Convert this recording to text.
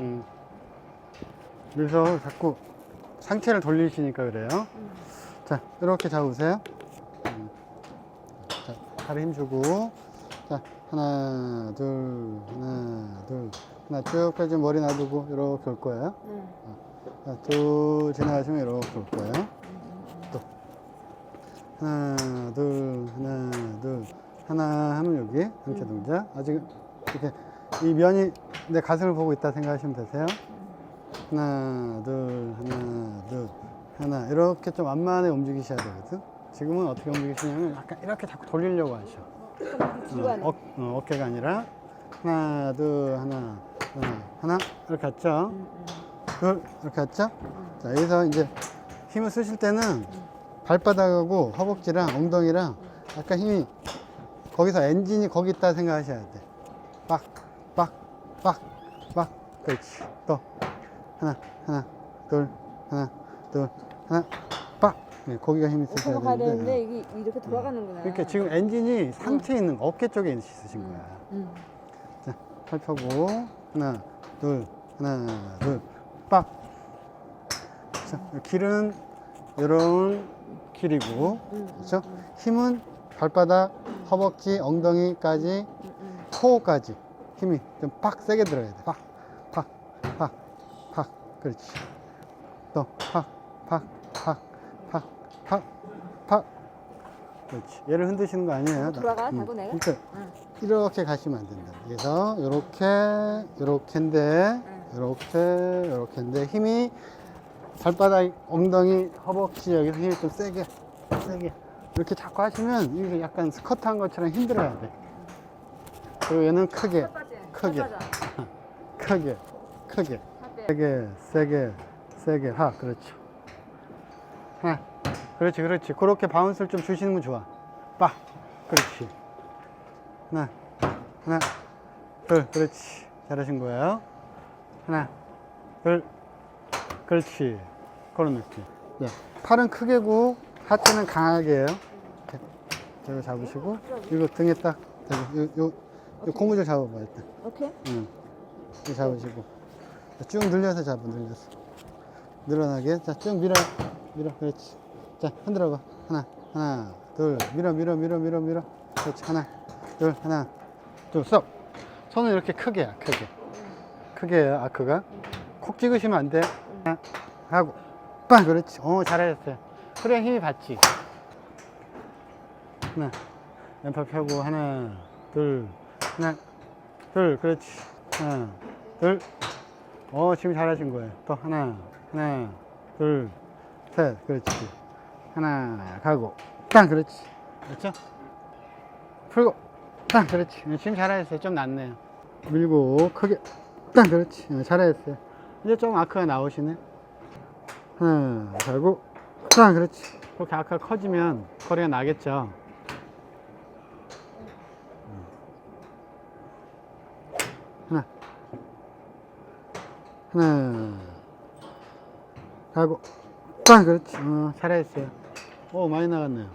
음. 그래서 자꾸 상체를 돌리시니까 그래요. 음. 자, 이렇게 잡으세요. 음. 자, 다리 힘주고. 자, 하나, 둘, 하나, 둘. 하나 쭉 펴지 머리 놔두고 이렇게 올 거예요. 네. 자, 쭉 지나가시면 이렇게 올 거예요. 또. 하나, 둘, 하나, 둘. 하나 하면 여기 상체 동작. 아직 이렇게 이 면이 내 가슴을 보고 있다 생각하시면 되세요. 하나, 둘, 하나, 둘, 하나. 이렇게 좀 완만하게 움직이셔야 되거든. 지금은 어떻게 움직이시냐면 약간 이렇게 자꾸 돌리려고 하셔. 어, 어, 어깨가 아니라 하나, 둘, 하나, 하나, 하나. 이렇게 했죠. 음, 음. 둘, 이렇게 했죠. 자, 여기서 이제 힘을 쓰실 때는 발바닥하고 허벅지랑 엉덩이랑 약간 힘이 거기서 엔진이 거기 있다 생각하셔야 돼. 빡, 빡, 빡, 빡. 그렇지. 또 하나, 하나, 둘, 하나, 둘, 하나, 빡. 네, 거기가 힘이 쓰셔야 오빠가 가야 되는데. 되는데 이게 이렇게 돌아가는구나. 그러니까 지금 엔진이 상체에 있는 거, 어깨 쪽에 있으신 거야. 음. 자, 팔 펴고 하나, 둘, 하나, 둘, 빡. 자, 길은 이런 길이고, 음. 그렇죠? 힘은 발바닥, 허벅지, 엉덩이까지. 코어까지 힘이 좀 팍 세게 들어야 돼. 팍, 팍, 팍, 팍. 그렇지. 또 팍, 팍, 팍, 팍, 팍, 팍. 그렇지. 얘를 흔드시는 거 아니에요? 돌아가, 자꾸 내가? 그러니까 응. 이렇게 가시면 안 된다. 그래서 이렇게, 이렇게인데, 이렇게, 이렇게인데 힘이 발바닥, 엉덩이, 허벅지 여기서 힘이 좀 세게, 세게 이렇게 자꾸 하시면 이게 약간 스쿼트 한 것처럼 힘들어야 돼. 그리고 얘는 크게. 크게. 크게, 크게. 세게, 세게, 세게 하. 그렇죠. 하나, 그렇지, 그렇지. 그렇게 바운스를 좀 주시는 건 좋아. 빡, 그렇지. 하나, 하나, 둘, 그렇지. 잘하신 거예요. 하나, 둘, 그렇지. 그런 느낌. 야, 팔은 크게고 하체는 강하게 해요. 이렇게. 잡으시고, 이거 등에 딱, 대고, 요, 요, 요 고무줄 잡아봐, 일단. 오케이. 응. 이렇게 잡으시고. 자, 쭉 늘려서 잡아, 늘려서. 늘어나게. 자, 쭉 밀어. 밀어. 그렇지. 자, 흔들어 봐. 하나, 하나, 둘. 밀어, 밀어, 밀어, 밀어, 밀어. 그렇지. 하나, 둘, 하나, 둘, 스톱. 손은 이렇게 크게, 야 크게. 크게 아크가. 콕 찍으시면 안 돼. 하나, 하고. 빵! 그렇지. 어, 잘하셨어요. 그래, 힘이 받지. 하나, 왼팔 펴고, 하나, 둘, 하나, 둘, 그렇지. 하나, 둘. 어, 지금 잘하신 거예요. 또 하나, 하나, 둘, 셋, 그렇지. 하나, 가고, 땅, 그렇지. 그렇죠? 풀고, 땅, 그렇지. 네, 지금 잘하셨어요. 좀 낫네요. 밀고, 크게, 땅, 그렇지. 네, 잘하셨어요. 이제 좀 아크가 나오시네. 하나, 가고, 땅, 그렇지. 그렇게 아크가 커지면 거리가 나겠죠. 하나, 하나, 가고, 빵, 그렇지. 어, 잘하셨어요. 오, 많이 나갔네요.